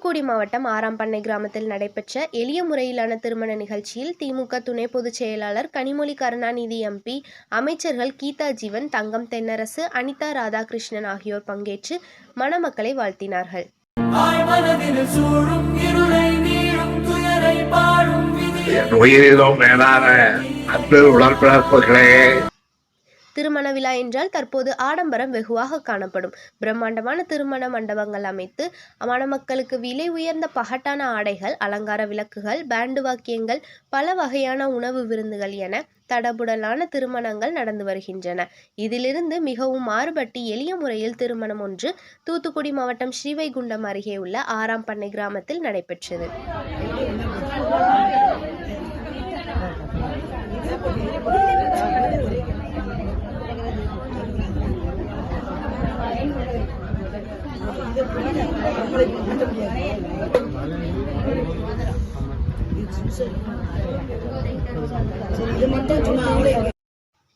தூத்துக்குடி மாவட்டம் ஆறாம்பண்ணை கிராமத்தில் நடைபெற்ற எளிய முறையிலான திருமண நிகழ்ச்சியில் திமுக துணை பொதுச் செயலாளர் கனிமொழி கருணாநிதி எம்பி அமைச்சர்கள் கீதா ஜீவன் தங்கம் தென்னரசு அனிதா ராதாகிருஷ்ணன் ஆகியோர் பங்கேற்று மணமக்களை வாழ்த்தினார்கள். உயிரிலும் மேலான அன்பு உடன்பிறப்புகளே. திருமண விழா என்றால் தற்போது ஆடம்பரம் வெகுவாக காணப்படும். பிரம்மாண்டமான திருமண மண்டபங்கள் அமைத்து மணமக்களுக்கு விலை உயர்ந்த பகட்டான ஆடைகள் அலங்கார விளக்குகள் பேண்டு வாக்கியங்கள் பல வகையான உணவு விருந்துகள் என தடபுடலான திருமணங்கள் நடந்து வருகின்றன. இதிலிருந்து மிகவும் மாறுபட்டு எளிய முறையில் திருமணம் ஒன்று தூத்துக்குடி மாவட்டம் ஸ்ரீவைகுண்டம் அருகே உள்ள ஆறாம் பண்ணை கிராமத்தில் நடைபெற்றது. చూసారు?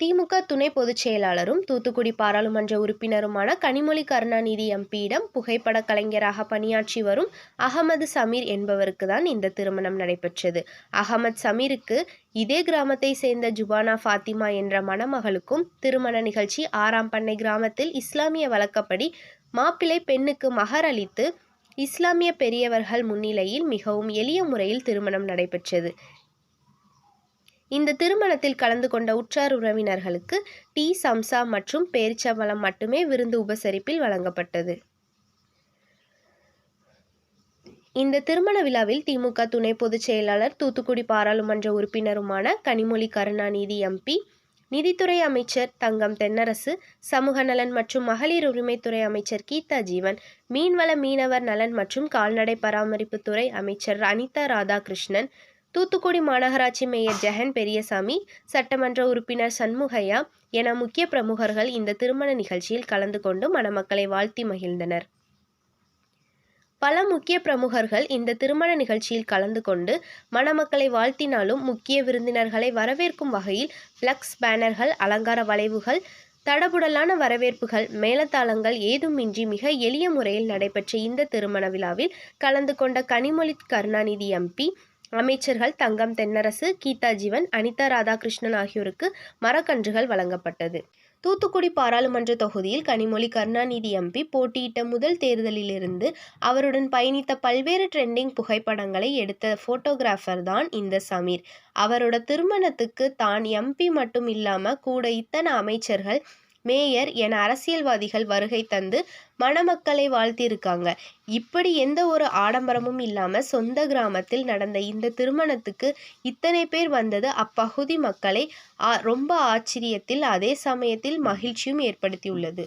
திமுக துணை பொதுச் செயலாளரும் தூத்துக்குடி பாராளுமன்ற உறுப்பினருமான கனிமொழி கருணாநிதி எம்பியிடம் புகைப்பட கலைஞராக பணியாற்றி வரும் அகமது சமீர் என்பவருக்கு தான் இந்த திருமணம் நடைபெற்றது. அகமது சமீருக்கு இதே கிராமத்தை சேர்ந்த ஜுபானா ஃபாத்திமா என்ற மணமகளுக்கும் திருமண நிகழ்ச்சி ஆறாம் பண்ணை கிராமத்தில் இஸ்லாமிய வழக்கப்படி மாப்பிள்ளை பெண்ணுக்கு மகர் அளித்து இஸ்லாமிய பெரியவர்கள் முன்னிலையில் மிகவும் எளிய முறையில் திருமணம் நடைபெற்றது. இந்த திருமணத்தில் கலந்து கொண்ட உற்றார் உறவினர்களுக்கு டீ. சம்சா மற்றும் பேரிச்சம்பழம் மட்டுமே விருந்து உபசரிப்பில் வழங்கப்பட்டது. இந்த திருமண விழாவில் திமுக துணை பொதுச் செயலாளர் தூத்துக்குடி பாராளுமன்ற உறுப்பினருமான கனிமொழி கருணாநிதி எம்பி நிதித்துறை அமைச்சர் தங்கம் தென்னரசு சமூக நலன் மற்றும் மகளிர் உரிமைத்துறை அமைச்சர் கீதா ஜீவன் மீன்வள மீனவர் நலன் மற்றும் கால்நடை பராமரிப்புத்துறை அமைச்சர் அனிதா ராதாகிருஷ்ணன் தூத்துக்குடி மாநகராட்சி மேயர் ஜெகன் பெரியசாமி சட்டமன்ற உறுப்பினர் சண்முகையா என முக்கிய பிரமுகர்கள் இந்த திருமண நிகழ்ச்சியில் கலந்து கொண்டு மணமக்களை வாழ்த்தி மகிழ்ந்தனர். பல முக்கிய பிரமுகர்கள் இந்த திருமண நிகழ்ச்சியில் கலந்து கொண்டு மணமக்களை வாழ்த்தினாலும் முக்கிய விருந்தினர்களை வரவேற்கும் வகையில் ஃப்ளக்ஸ் பேனர்கள் அலங்கார வளைவுகள் தடபுடலான வரவேற்புகள் மேலதாளங்கள் ஏதுமின்றி மிக எளிய முறையில் நடைபெற்ற இந்த திருமண விழாவில் கலந்து கொண்ட கனிமொழி கருணாநிதி எம்பி அமைச்சர்கள் தங்கம் தென்னரசு கீதா ஜீவன் அனிதா ராதாகிருஷ்ணன் ஆகியோருக்கு மரக்கன்றுகள் வழங்கப்பட்டது. தூத்துக்குடி பாராளுமன்ற தொகுதியில் கனிமொழி கருணாநிதி எம்பி போட்டியிட்ட முதல் தேர்தலிலிருந்து அவருடன் பயணித்த பல்வேறு ட்ரெண்டிங் புகைப்படங்களை எடுத்த போட்டோகிராஃபர் தான் இந்த சமீர். அவரோட திருமணத்துக்கு தான் எம்பி மட்டும் இல்லாமல் கூட இத்தனை அமைச்சர்கள் மேயர் என அரசியல்வாதிகள் வருகை தந்து மணமக்களை வாழ்த்தியிருக்காங்க. இப்படி எந்த ஒரு ஆடம்பரமும் இல்லாமல் சொந்த கிராமத்தில் நடந்த இந்த திருமணத்துக்கு இத்தனை பேர் வந்தது அப்பகுதி மக்களை ஆ- ரொம்ப ஆச்சரியத்தில் அதே சமயத்தில் மகிழ்ச்சியும் ஏற்படுத்தியுள்ளது.